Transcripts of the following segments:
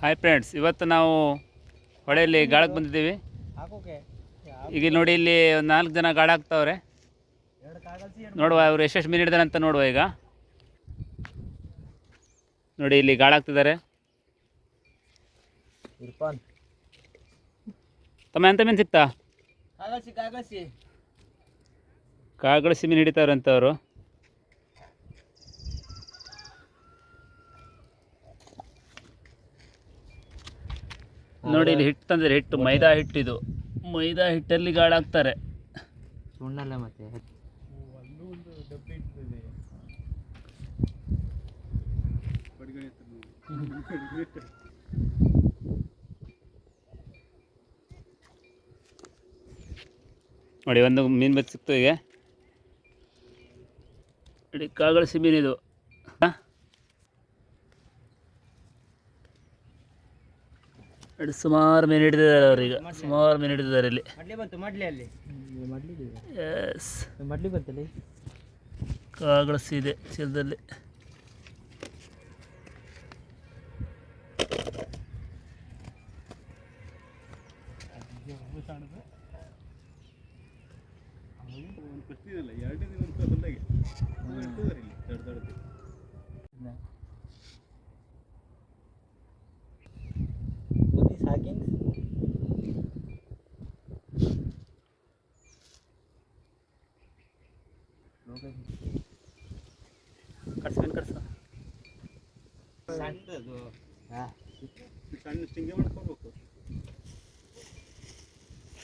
Hi friends ಇವತ್ತು ನಾವು ಹೊಳೆಯಲ್ಲಿ ಗಾಳಕ್ಕೆ ಬಂದಿದ್ದೀವಿ. ಈಗ ನೋಡಿ ಇಲ್ಲಿ ಒಂದು ನಾಲ್ಕು ಜನ ಗಾಳ ಹಾಕ್ತಾವ್ರೆ. ಎರಡು ಕಾಗಲ್ಸಿ ನೋಡುವ ಅವ್ರು ಎಷ್ಟೆಷ್ಟು ಮೀನು ಹಿಡಿದಾರೆ ಅಂತ ನೋಡುವ ಈಗ. ನೋಡಿ ಇಲ್ಲಿ ಗಾಳ ಹಾಕ್ತಿದ್ದಾರೆ. ಇರ್ಫಾನ್ ತಮ್ಮ ಎಂತ ಮೀನು ಸಿಕ್ತಾ? ಕಾಗಳಸಿ ಮೀನು ಹಿಡಿತಾವ್ರೆ ನೋಡಿ ಇಲ್ಲಿ ಹಿಟ್ಟು ತಂದ್ರೆ ಹಿಟ್ಟು ಮೈದಾ ಹಿಟ್ಟಿದು ಮೈದಾ ಹಿಟ್ಟಲ್ಲಿ ಗಾಳ ಹಾಕ್ತಾರೆ ಸುಣ್ಣಲ್ಲ ಮತ್ತೆ. ನೋಡಿ ಒಂದು ಮೀನು ಬತ್ತು ಸಿಕ್ತು ಈಗ. ನೋಡಿ ಕಾಗಳಿಸಿ ಮೀನಿದು ಸುಮಾರು ಮೀನು ಹಿಡಿದಿದ್ದಾರೆ ಅವ್ರೀಗ ಸುಮಾರು ಮೀನು ಹಿಡಿದಿದ್ದಾರೆ ಇಲ್ಲಿ. ಮಡ್ಲಿ ಬಂತು ಮಡ್ಲಿ ಅಲ್ಲಿ. ಮಡ್ಲಿ ಎಸ್ ಕಾಗಳಿಸಿ ಇದೆ ಚೀಲದಲ್ಲಿ. ಕಟ್ಸು ಮೀನು ಕಟ್ಸು ಸಣ್ಣದು ಹಾಂ ಸಣ್ಣ ಸ್ಟಿಂಗೆ ಮಾಡ್ಕೋಬೇಕು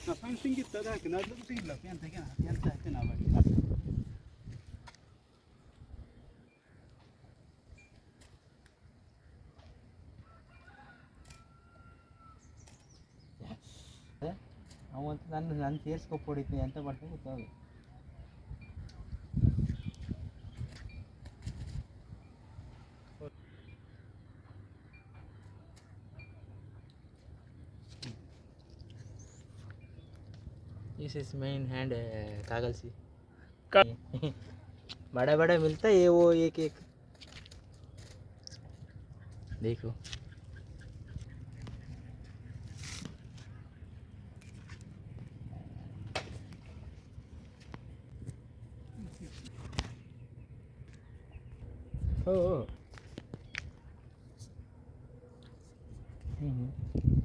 ನಾ ಸಣ್ಣ ಸ್ಟಿಂಗ್ ಇತ್ತು ಅದು ಹಾಕಿ ಅದು ಸಿಗಿಲ್ಲ ಎಂತ ಎಂತ ಹಾಕ್ತೀನಿ ಅವಾಗ ಅವಂತ ನನ್ನ ನನ್ನ ಸೇರ್ಸ್ಕೊಪ್ ಹೊಡಿತೀನಿ ಅಂತ ಮಾಡ್ತೀನಿ ಗೊತ್ತಾಗ दिस इज़ मेन हैंड कागल सी का- बड़ा बड़ा मिलता है ये वो एक एक देखो ओ। हम्म, हम्म।